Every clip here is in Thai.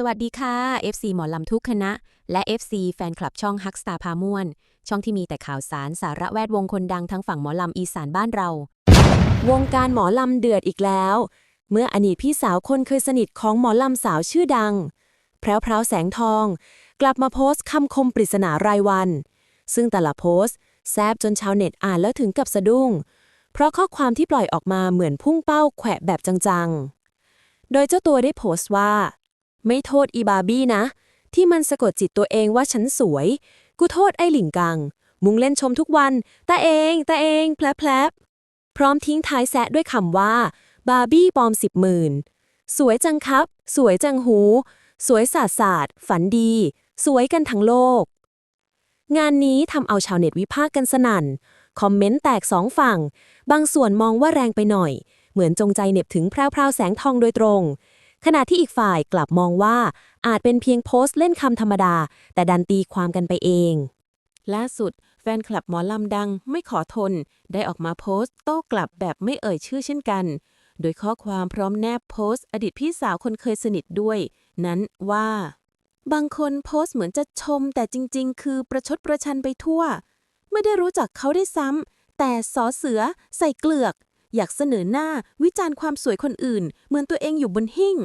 สวัสดีค่ะ FC หมอลำทุกคณะ และ FC แฟนคลับช่องฮักสตาพาม่วน ช่องที่มีแต่ข่าวสารสาระแวดวงคนดังทั้งฝั่งหมอลำอีสานบ้านเรา วงการหมอลำเดือดอีกแล้ว เมื่ออดีตพี่สาวคนเคยสนิทของหมอลำสาวชื่อดัง แพรวพราวแสงทอง กลับมาโพสต์คำคมปริศนารายวัน ซึ่งแต่ละโพสต์แซบจนชาวเน็ตอ่านแล้วถึงกับสะดุ้ง เพราะข้อความที่ปล่อยออกมาเหมือนพุ่งเป้าแขวะแบบจังๆ โดยเจ้าตัวได้โพสต์ว่า ไม่โทษอีบาร์บี้นะ ที่มันสะกดจิตตัวเองว่าฉันสวย กูโทษไอ้หลิงกัง มุงเล่นชมทุกวันแต่เองแต่เองแผลแผลบพร้อมทิ้งท้ายแซะด้วยคำว่า บาร์บี้ปลอมสิบหมื่นสวยจังครับ สวยจังหู สวยสาดสาดฝันดี สวยกันทั้งโลก งานนี้ทำเอาชาวเน็ตวิพากษ์กันสนั่น คอมเมนต์แตกสองฝั่ง บางส่วนมองว่าแรงไปหน่อย เหมือนจงใจเน็บถึงแพรวๆแสงทองโดยตรง ขณะที่อีกฝ่ายกลับมองว่าอาจเป็นเพียงโพสต์เล่นคำธรรมดา แต่ดันตีความกันไปเอง ล่าสุด แฟนคลับหมอลำดังไม่ขอทน ได้ออกมาโพสต์โต้กลับแบบไม่เอ่ยชื่อเช่นกัน โดยข้อความพร้อมแนบโพสต์ อดีตพี่สาวคนเคยสนิทด้วย นั้นว่า บางคนโพสต์เหมือนจะชม แต่จริง ๆ คือประชดประชันไปทั่ว ไม่ได้รู้จักเขาได้ซ้ำแต่สอเสือใส่เกลือก อยากเสนอหน้าวิจารณ์ความสวยคนอื่น เหมือนตัวเองอยู่บนหิ้ง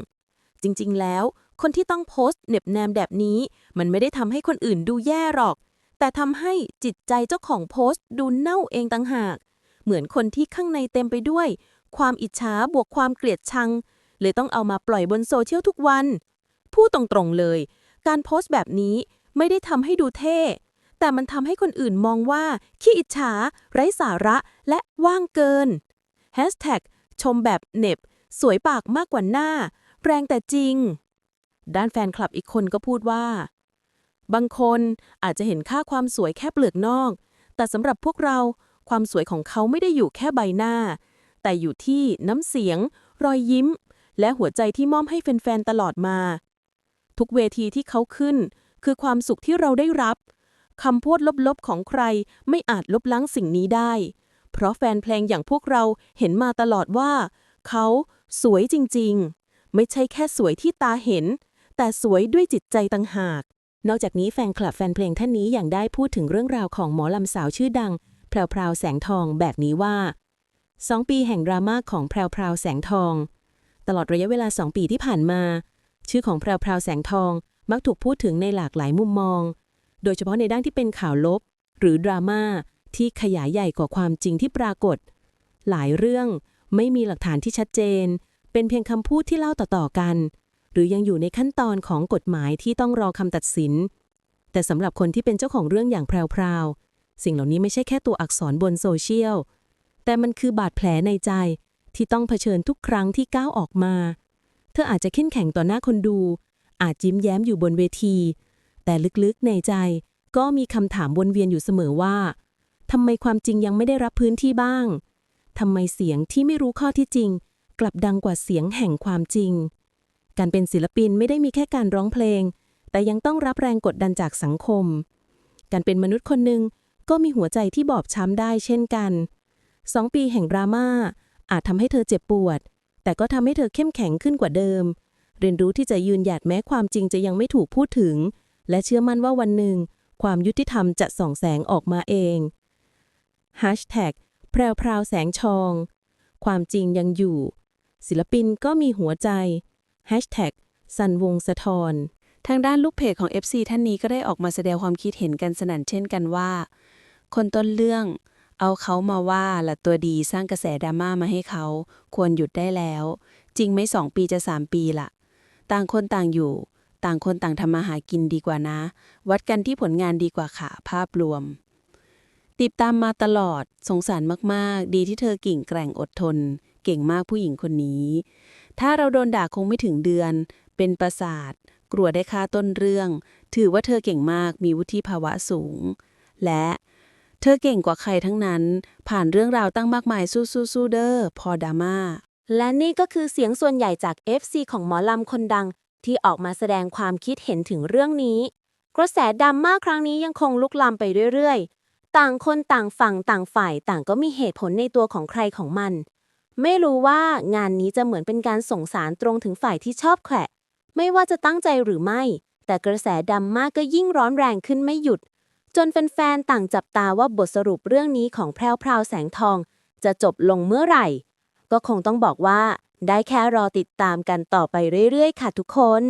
จริงๆ แล้ว คนที่ต้องโพสต์เหน็บแนมแบบนี้ มันไม่ได้ทำให้คนอื่นดูแย่หรอก แต่ทำให้จิตใจเจ้าของโพสต์ดูเน่าเองต่างหาก เหมือนคนที่ข้างในเต็มไปด้วย ความอิจฉาบวกความเกลียดชัง เลยต้องเอามาปล่อยบนโซเชียลทุกวัน พูดตรงๆเลย การโพสต์แบบนี้ไม่ได้ทำให้ดูเท่แต่มันทำให้คนอื่นมองว่า ขี้อิจฉา ไร้สาระและว่างเกิน Hashtag ชมแบบเน็บ สวยปากมากกว่าหน้า แรงแต่จริง ด้านแฟนคลับอีกคนก็พูดว่า บางคนอาจจะเห็นค่าความสวยแค่เปลือกนอก แต่สำหรับพวกเราความสวยของเขาไม่ได้อยู่แค่ใบหน้า แต่อยู่ที่น้ำเสียง รอยยิ้ม และหัวใจที่มอบให้แฟนๆตลอดมา ทุกเวทีที่เขาขึ้น คือความสุขที่เราได้รับคำพูดลบๆของใครไม่อาจลบล้างสิ่งนี้ได้ เพราะแฟนเพลงอย่างพวกเราเห็นมาตลอดว่า เขาสวยจริงๆ ไม่ใช่แค่สวยที่ตาเห็น แต่สวยด้วยจิตใจต่างหาก นอกจากนี้แฟนคลับแฟนเพลงท่านนี้ยังได้พูดถึงเรื่องราวของหมอลำสาวชื่อดัง แพรวพราวแสงทองแบบนี้ว่า2ปีแห่งดราม่าของแพรวพราวแสงทอง ตลอดระยะเวลา2ปีที่ผ่านมา ชื่อของแพรวพราวแสงทองมักถูกพูดถึงในหลากหลายมุมมอง โดยเฉพาะในด้านที่เป็นข่าวลบ หรือดราม่า ที่ขยายใหญ่กว่าความจริงที่ปรากฏ หลายเรื่องไม่มีหลักฐานที่ชัดเจน เป็นเพียงคำพูดที่เล่าต่อๆกัน หรือยังอยู่ในขั้นตอนของกฎหมายที่ต้องรอคำตัดสิน แต่สำหรับคนที่เป็นเจ้าของเรื่องอย่างแพรวๆสิ่งเหล่านี้ไม่ใช่แค่ตัวอักษรบนโซเชียลแต่มันคือบาดแผลในใจที่ต้องเผชิญทุกครั้งที่ก้าวออกมา เธออาจจะเข้มแข็งต่อหน้าคนดู อาจยิ้มแย้มอยู่บนเวที แต่ลึกๆในใจก็มีคำถามวนเวียนอยู่เสมอว่า ทำไมความจริงยังไม่ได้รับพื้นที่บ้าง ทำไมเสียงที่ไม่รู้ข้อที่จริง กลับดังกว่าเสียงแห่งความจริง การเป็นศิลปินไม่ได้มีแค่การร้องเพลง แต่ยังต้องรับแรงกดดันจากสังคม การเป็นมนุษย์คนหนึ่งก็มีหัวใจที่บอบช้ำได้เช่นกันสองปีแห่งดราม่าอาจทำให้เธอเจ็บปวด แต่ก็ทำให้เธอเข้มแข็งขึ้นกว่าเดิม เรียนรู้ที่จะยืนหยัดแม้ความจริงจะยังไม่ถูกพูดถึง และเชื่อมั่นว่าวันหนึ่ง ความยุติธรรมจะส่องแสงออกมาเอง แพรวพราวแสงชอง ความจริงยังอยู่ ศิลปินก็มีหัวใจ สันวงสะทอนทางด้านลูกเพจของ FC ท่านนี้ก็ได้ออกมาแสดงความคิดเห็นกันสนั่นเช่นกันว่า คนต้นเรื่อง เอาเขามาว่าละตัวดีสร้างกระแสดราม่ามาให้เขา ควรหยุดได้แล้ว จริงไม่สองปีจะสามปีละต่างคนต่างอยู่ ต่างคนต่างทำมาหากินดีกว่านะ วัดกันที่ผลงานดีกว่าค่ะภาพรวม ติดตามมาตลอด สงสารมาก ๆ ดีที่เธอกิ่งแกร่งอดทน เก่งมากผู้หญิงคนนี้ ถ้าเราโดนด่าคงไม่ถึงเดือน เป็นประสาท กลัวได้ค่าต้นเรื่อง ถือว่าเธอเก่งมาก มีวุฒิภาวะสูง และเธอเก่งกว่าใครทั้งนั้น ผ่านเรื่องราวตั้งมากมายสู้ๆๆเด้อ พอดาม่า และนี่ก็คือเสียงส่วนใหญ่จาก FC ของหมอลำคนดัง ที่ออกมาแสดงความคิดเห็นถึงเรื่องนี้ กระแสดราม่าครั้งนี้ยังคงลุกลามไปเรื่อยๆ ต่างคนต่างฝั่งต่างฝ่ายต่างก็มีเหตุผลในตัวของใครของมัน ไม่รู้ว่างานนี้จะเหมือนเป็นการส่งสารตรงถึงฝ่ายที่ชอบแขวะ ไม่ว่าจะตั้งใจหรือไม่ แต่กระแสดราม่ากก็ยิ่งร้อนแรงขึ้นไม่หยุด จนแฟนๆต่างจับตาว่าบทสรุปเรื่องนี้ของแพรวพราวแสงทอง จะจบลงเมื่อไหร่ ก็คงต้องบอกว่า ได้แค่รอติดตามกันต่อไปเรื่อยๆ ค่ะทุกคน